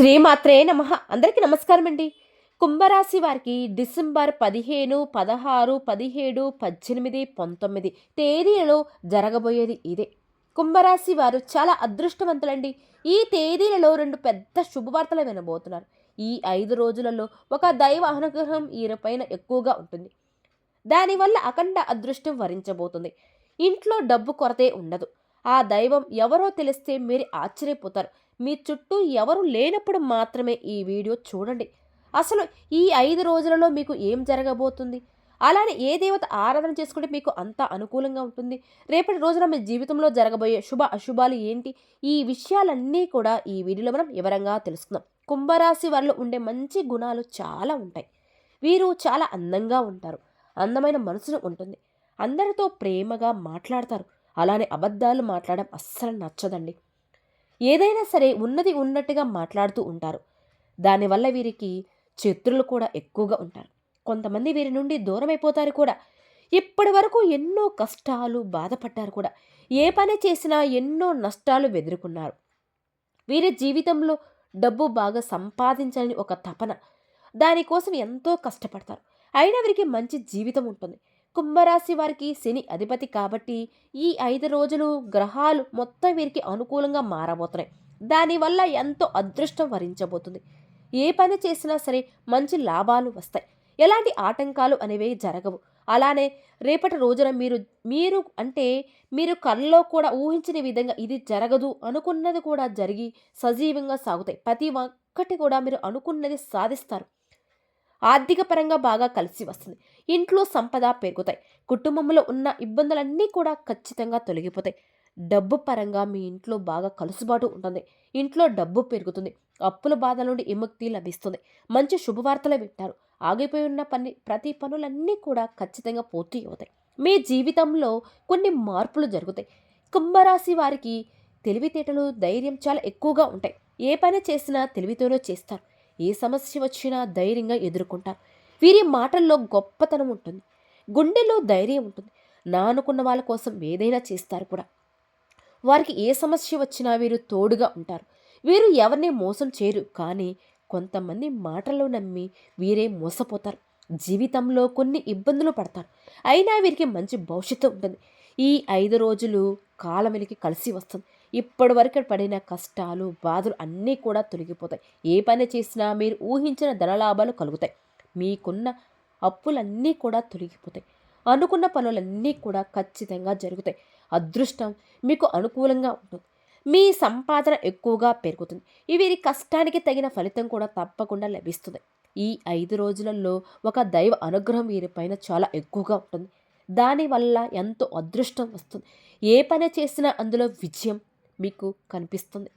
శ్రీమాత్రే నమ. అందరికీ నమస్కారం అండి. కుంభరాశి వారికి డిసెంబర్ పదిహేను పదహారు పదిహేడు పద్దెనిమిది పంతొమ్మిది తేదీలలో జరగబోయేది ఇదే. కుంభరాశి వారు చాలా అదృష్టవంతులండి. ఈ తేదీలలో రెండు పెద్ద శుభవార్తలు వినబోతున్నారు. ఈ ఐదు రోజులలో ఒక దైవ అనుగ్రహం ఈయనపైన ఎక్కువగా ఉంటుంది. దానివల్ల అఖండ అదృష్టం వరించబోతుంది. ఇంట్లో డబ్బు కొరతే ఉండదు. ఆ దైవం ఎవరో తెలిస్తే మీరు ఆశ్చర్యపోతారు. మీ చుట్టూ ఎవరు లేనప్పుడు మాత్రమే ఈ వీడియో చూడండి. అసలు ఈ ఐదు రోజులలో మీకు ఏం జరగబోతుంది? అలానే ఏ దేవత ఆరాధన చేసుకుంటే మీకు అంత అనుకూలంగా ఉంటుంది? రేపటి రోజున మీ జీవితంలో జరగబోయే శుభ అశుభాలు ఏంటి? ఈ విషయాలన్నీ కూడా ఈ వీడియోలో మనం వివరంగా తెలుసుకుందాం. కుంభరాశి వారిలో ఉండే మంచి గుణాలు చాలా ఉంటాయి. వీరు చాలా అందంగా ఉంటారు. అందమైన మనసును ఉంటుంది. అందరితో ప్రేమగా మాట్లాడతారు. అలానే అబద్ధాలు మాట్లాడడం అస్సలు నచ్చదండి. ఏదైనా సరే ఉన్నది ఉన్నట్టుగా మాట్లాడుతూ ఉంటారు. దానివల్ల వీరికి శత్రులు కూడా ఎక్కువగా ఉంటారు. కొంతమంది వీరి నుండి దూరమైపోతారు కూడా. ఇప్పటి వరకు ఎన్నో కష్టాలు బాధపడ్డారు కూడా. ఏ పని చేసినా ఎన్నో నష్టాలు ఎదుర్కొన్నారు వీరి జీవితంలో డబ్బు బాగా సంపాదించాలని ఒక తపన. దానికోసం ఎంతో కష్టపడతారు. అయినా వీరికి మంచి జీవితం ఉంటుంది. కుంభరాశి వారికి శని అధిపతి కాబట్టి ఈ ఐదు రోజులు గ్రహాలు మొత్తం వీరికి అనుకూలంగా మారబోతున్నాయి. దానివల్ల ఎంతో అదృష్టం వరించబోతుంది. ఏ పని చేసినా సరే మంచి లాభాలు వస్తాయి. ఎలాంటి ఆటంకాలు అనేవి జరగవు. అలానే రేపటి రోజున మీరు మీరు అంటే మీరు కళ్ళలో కూడా ఊహించిన విధంగా ఇది జరగదు అనుకున్నది కూడా జరిగి సజీవంగా సాగుతాయి. ప్రతి ఒక్కటి కూడా మీరు అనుకున్నది సాధిస్తారు. ఆర్థిక పరంగా బాగా కలిసి వస్తుంది. ఇంట్లో సంపద పెరుగుతాయి. కుటుంబంలో ఉన్న ఇబ్బందులన్నీ కూడా ఖచ్చితంగా తొలగిపోతాయి. డబ్బు పరంగా మీ ఇంట్లో బాగా కలుసుబాటు ఉంటుంది. ఇంట్లో డబ్బు పెరుగుతుంది. అప్పుల బాధల నుండి విముక్తి లభిస్తుంది. మంచి శుభవార్తలు వింటారు. ఆగిపోయి ఉన్న పని ప్రతి పనులన్నీ కూడా ఖచ్చితంగా పూర్తి అవుతాయి. మీ జీవితంలో కొన్ని మార్పులు జరుగుతాయి. కుంభరాశి వారికి తెలివితేటలు ధైర్యం చాలా ఎక్కువగా ఉంటాయి. ఏ పని చేసినా తెలివితోనే చేస్తారు. ఏ సమస్య వచ్చినా ధైర్యంగా ఎదుర్కొంటారు వీరి మాటల్లో గొప్పతనం ఉంటుంది. గుండెలో ధైర్యం ఉంటుంది. నా అనుకున్న వాళ్ళ కోసం ఏదైనా చేస్తారు కూడా. వారికి ఏ సమస్య వచ్చినా వీరు తోడుగా ఉంటారు. వీరు ఎవరిని మోసం చేయరు. కానీ కొంతమంది మాటలు నమ్మి వీరే మోసపోతారు. జీవితంలో కొన్ని ఇబ్బందులు పడతారు. అయినా వీరికి మంచి భవిష్యత్తు ఉంటుంది. ఈ ఐదు రోజులు కాలం కలిసి వస్తుంది. ఇప్పటి వరకు పడిన కష్టాలు బాధలు అన్నీ కూడా తొలగిపోతాయి. ఏ పని చేసినా మీరు ఊహించిన ధనలాభాలు కలుగుతాయి. మీకున్న అప్పులన్నీ కూడా తొలగిపోతాయి. అనుకున్న పనులన్నీ కూడా ఖచ్చితంగా జరుగుతాయి. అదృష్టం మీకు అనుకూలంగా ఉంటుంది. మీ సంపాదన ఎక్కువగా పెరుగుతుంది. ఇవి వీరి కష్టానికి తగిన ఫలితం కూడా తప్పకుండా లభిస్తుంది. ఈ ఐదు రోజులలో ఒక దైవ అనుగ్రహం వీరిపైన చాలా ఎక్కువగా ఉంటుంది. దానివల్ల ఎంతో అదృష్టం వస్తుంది. ఏ పని చేసినా అందులో విజయం మీకు కనిపిస్తుంది.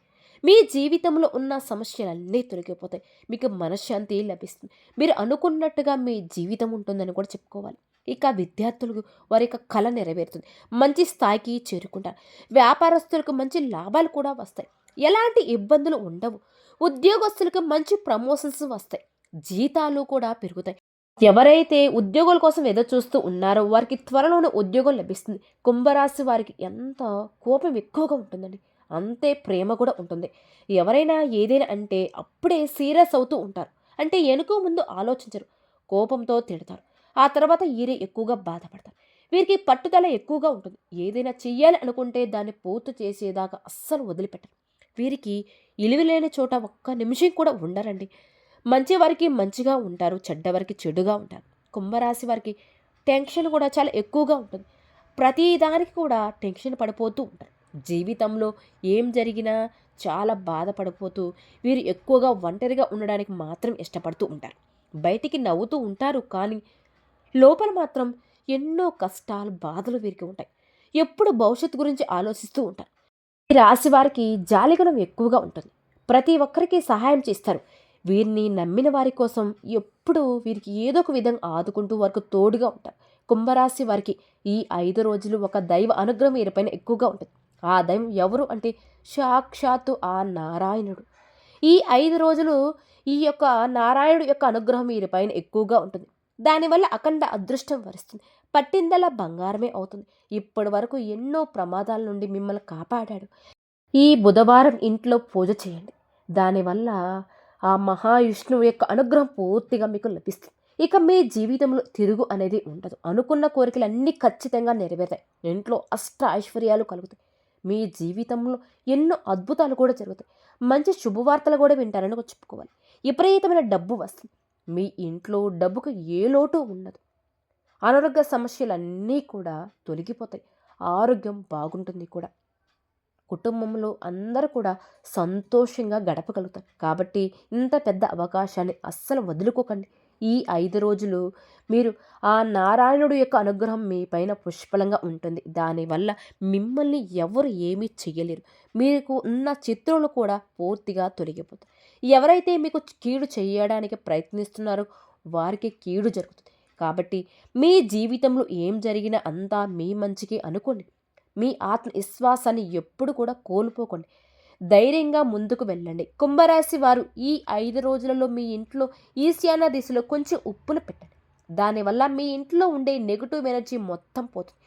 మీ జీవితంలో ఉన్న సమస్యలన్నీ తొలగిపోతాయి. మీకు మనశ్శాంతి లభిస్తుంది. మీరు అనుకున్నట్టుగా మీ జీవితం ఉంటుందని కూడా చెప్పుకోవాలి. ఇక విద్యార్థులకు వారి యొక్క కళ నెరవేరుతుంది. మంచి స్థాయికి చేరుకుంటారు. వ్యాపారస్తులకు మంచి లాభాలు కూడా వస్తాయి. ఎలాంటి ఇబ్బందులు ఉండవు. ఉద్యోగస్తులకు మంచి ప్రమోషన్స్ వస్తాయి. జీతాలు కూడా పెరుగుతాయి. ఎవరైతే ఉద్యోగుల కోసం ఎదురు చూస్తూ ఉన్నారో వారికి త్వరలోనే ఉద్యోగం లభిస్తుంది. కుంభరాశి వారికి ఎంత కోపం ఎక్కువగా ఉంటుందండి. అంతే ప్రేమ కూడా ఉంటుంది. ఎవరైనా ఏదైనా అంటే అప్పుడే సీరియస్ అవుతూ ఉంటారు. అంటే వెనుక ముందు ఆలోచించరు. కోపంతో తిడతారు. ఆ తర్వాత వీరే ఎక్కువగా బాధపడతారు. వీరికి పట్టుదల ఎక్కువగా ఉంటుంది. ఏదైనా చెయ్యాలి అనుకుంటే దాన్ని పూర్తి చేసేదాకా అస్సలు వదిలిపెట్టరు. వీరికి ఇలివిలేని చోట ఒక్క నిమిషం కూడా ఉండరండి. మంచి వారికి మంచిగా ఉంటారు చెడ్డవారికి చెడుగా ఉంటారు. కుంభరాశి వారికి టెన్షన్ కూడా చాలా ఎక్కువగా ఉంటుంది. ప్రతిదానికి కూడా టెన్షన్ పడిపోతూ ఉంటారు. జీవితంలో ఏం జరిగినా చాలా బాధపడిపోతూ వీరు ఎక్కువగా ఒంటరిగా ఉండడానికి మాత్రం ఇష్టపడుతూ ఉంటారు. బయటికి నవ్వుతూ ఉంటారు కానీ లోపల మాత్రం ఎన్నో కష్టాలు బాధలు వీరికి ఉంటాయి. ఎప్పుడు భవిష్యత్తు గురించి ఆలోచిస్తూ ఉంటారు. ఈ రాశి వారికి జాలిగుణం ఎక్కువగా ఉంటుంది. ప్రతి ఒక్కరికి సహాయం చేస్తారు. వీరిని నమ్మిన వారి కోసం ఎప్పుడూ వీరికి ఏదో ఒక విధంగా ఆదుకుంటూ వారికి తోడుగా ఉంటారు. కుంభరాశి వారికి ఈ ఐదు రోజులు ఒక దైవ అనుగ్రహం వీరిపైన ఎక్కువగా ఉంటుంది. ఆ దైవం ఎవరు అంటే సాక్షాత్తు ఆ నారాయణుడు. ఈ ఐదు రోజులు ఈ యొక్క నారాయణుడు యొక్క అనుగ్రహం వీరిపైన ఎక్కువగా ఉంటుంది. దానివల్ల అఖండ అదృష్టం వరిస్తుంది. పట్టిందల బంగారమే అవుతుంది. ఇప్పటి వరకు ఎన్నో ప్రమాదాల నుండి మిమ్మల్ని కాపాడాడు. ఈ బుధవారం ఇంట్లో పూజ చేయండి. దానివల్ల ఆ మహావిష్ణువు యొక్క అనుగ్రహం పూర్తిగా మీకు లభిస్తుంది. ఇక మీ జీవితంలో తిరుగు అనేది ఉండదు. అనుకున్న కోరికలు అన్నీ ఖచ్చితంగా నెరవేరుతాయి. ఇంట్లో అష్ట ఐశ్వర్యాలు కలుగుతాయి. మీ జీవితంలో ఎన్నో అద్భుతాలు కూడా జరుగుతాయి. మంచి శుభవార్తలు కూడా వింటారని ఒక చెప్పుకోవాలి. విపరీతమైన డబ్బు వస్తుంది. మీ ఇంట్లో డబ్బుకు ఏ లోటు ఉండదు. అనారోగ్య సమస్యలన్నీ కూడా తొలగిపోతాయి. ఆరోగ్యం బాగుంటుంది కూడా. కుటుంబంలో అందరూ కూడా సంతోషంగా గడపగలుగుతారు. కాబట్టి ఇంత పెద్ద అవకాశాన్ని అస్సలు వదులుకోకండి. ఈ ఐదు రోజులు మీరు ఆ నారాయణుడు యొక్క అనుగ్రహం మీ పైన పుష్కలంగా ఉంటుంది. దానివల్ల మిమ్మల్ని ఎవరు ఏమీ చెయ్యలేరు. మీకు ఉన్న చిత్రులు కూడా పూర్తిగా తొలగిపోతాయి. ఎవరైతే మీకు కీడు చేయడానికి ప్రయత్నిస్తున్నారో వారికి కీడు జరుగుతుంది. కాబట్టి మీ జీవితంలో ఏం జరిగినా అంతా మీ మంచికి అనుకోండి. మీ ఆత్మవిశ్వాసాన్ని ఎప్పుడు కూడా కోల్పోకండి. ధైర్యంగా ముందుకు వెళ్ళండి. కుంభరాశి వారు ఈ ఐదు రోజులలో మీ ఇంట్లో ఈశాన్య దిశలో కొంచెం ఉప్పును పెట్టండి. దానివల్ల మీ ఇంట్లో ఉండే నెగిటివ్ ఎనర్జీ మొత్తం పోతుంది.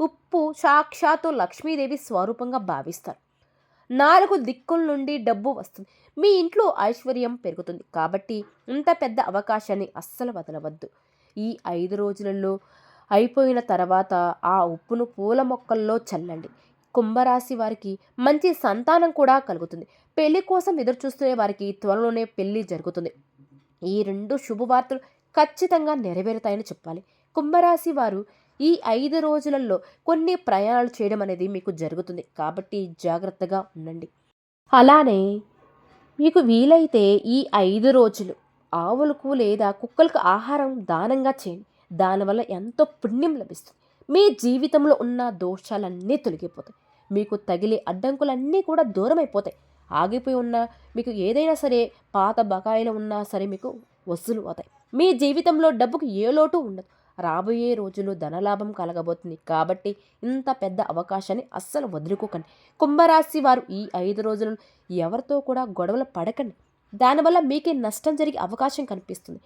ఉప్పు సాక్షాత్తు లక్ష్మీదేవి స్వరూపంగా భావిస్తారు. నాలుగు దిక్కుల నుండి డబ్బు వస్తుంది. మీ ఇంట్లో ఐశ్వర్యం పెరుగుతుంది. కాబట్టి ఇంత పెద్ద అవకాశాన్ని అస్సలు వదలవద్దు. ఈ ఐదు రోజులలో అయిపోయిన తర్వాత ఆ ఉప్పును పూల మొక్కల్లో చల్లండి. కుంభరాశి వారికి మంచి సంతానం కూడా కలుగుతుంది. పెళ్ళి కోసం ఎదురు చూస్తున్న వారికి త్వరలోనే పెళ్ళి జరుగుతుంది. ఈ రెండు శుభవార్తలు ఖచ్చితంగా నెరవేరుతాయని చెప్పాలి. కుంభరాశి వారు ఈ ఐదు రోజులలో కొన్ని ప్రయాణాలు చేయడం అనేది మీకు జరుగుతుంది. కాబట్టి జాగ్రత్తగా ఉండండి. అలానే మీకు వీలైతే ఈ ఐదు రోజులు ఆవులకు లేదా కుక్కలకు ఆహారం దానంగా చేయండి. దానివల్ల ఎంతో పుణ్యం లభిస్తుంది. మీ జీవితంలో ఉన్న దోషాలన్నీ తొలగిపోతాయి. మీకు తగిలే అడ్డంకులన్నీ కూడా దూరం అయిపోతాయి ఆగిపోయి ఉన్న మీకు ఏదైనా సరే పాత బకాయిలు ఉన్నా సరే మీకు వసూలు అవుతాయి మీ జీవితంలో డబ్బుకు ఏ లోటు ఉండదు. రాబోయే రోజుల్లో ధనలాభం కలగబోతుంది కాబట్టి ఇంత పెద్ద అవకాశాన్ని అస్సలు వదులుకోకండి. కుంభరాశి వారు ఈ ఐదు రోజులు ఎవరితో కూడా గొడవలు పడకండి. దానివల్ల మీకే నష్టం జరిగే అవకాశం కనిపిస్తుంది.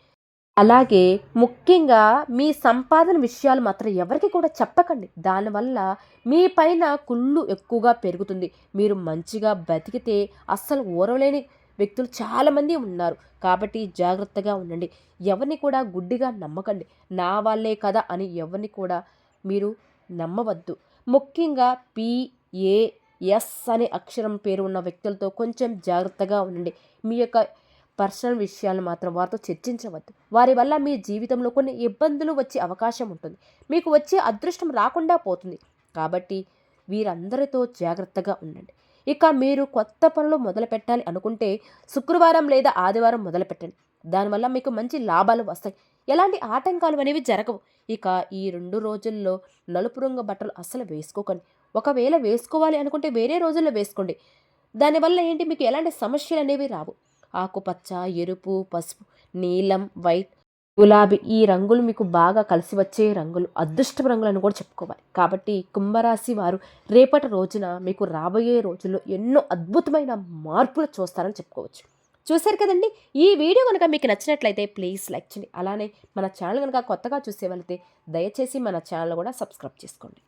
అలాగే ముఖ్యంగా మీ సంపాదన విషయాలు మాత్రం ఎవరికి కూడా చెప్పకండి. దానివల్ల మీ పైన కుళ్ళు ఎక్కువగా పెరుగుతుంది. మీరు మంచిగా బతికితే అస్సలు ఓరవలేని వ్యక్తులు చాలామంది ఉన్నారు. కాబట్టి జాగ్రత్తగా ఉండండి. ఎవరిని కూడా గుడ్డిగా నమ్మకండి. నా వాళ్ళే కదా అని ఎవరిని కూడా మీరు నమ్మవద్దు. ముఖ్యంగా పిఏఎస్ అనే అక్షరం పేరు ఉన్న వ్యక్తులతో కొంచెం జాగ్రత్తగా ఉండండి. మీ యొక్క పర్సనల్ విషయాలు మాత్రం వారితో చర్చించవద్దు. వారి వల్ల మీ జీవితంలో కొన్ని ఇబ్బందులు వచ్చే అవకాశం ఉంటుంది. మీకు వచ్చే అదృష్టం రాకుండా పోతుంది. కాబట్టి వీరందరితో జాగ్రత్తగా ఉండండి. ఇక మీరు కొత్త పనులు మొదలు పెట్టాలి అనుకుంటే శుక్రవారం లేదా ఆదివారం మొదలు పెట్టండి దానివల్ల మీకు మంచి లాభాలు వస్తాయి. ఎలాంటి ఆటంకాలు అనేవి జరగవు. ఇక ఈ రెండు రోజుల్లో నలుపు రంగు బట్టలు అస్సలు వేసుకోకండి. ఒకవేళ వేసుకోవాలి అనుకుంటే వేరే రోజుల్లో వేసుకోండి. దానివల్ల ఏంటి? మీకు ఎలాంటి సమస్యలు అనేవి రావు. ఆకుపచ్చ ఎరుపు పసుపు నీలం వైట్ గులాబీ ఈ రంగులు మీకు బాగా కలిసి వచ్చే రంగులు అదృష్ట రంగులను కూడా చెప్పుకోవాలి. కాబట్టి కుంభరాశి వారు రేపటి రోజున మీకు రాబోయే రోజుల్లో ఎన్నో అద్భుతమైన మార్పులు చూస్తారని చెప్పుకోవచ్చు. చూశారు కదండి? ఈ వీడియో కనుక మీకు నచ్చినట్లయితే ప్లీజ్ లైక్ చేయండి. అలానే మన ఛానల్ కనుక కొత్తగా చూసే వాళ్ళైతే దయచేసి మన ఛానల్ కూడా సబ్స్క్రైబ్ చేసుకోండి.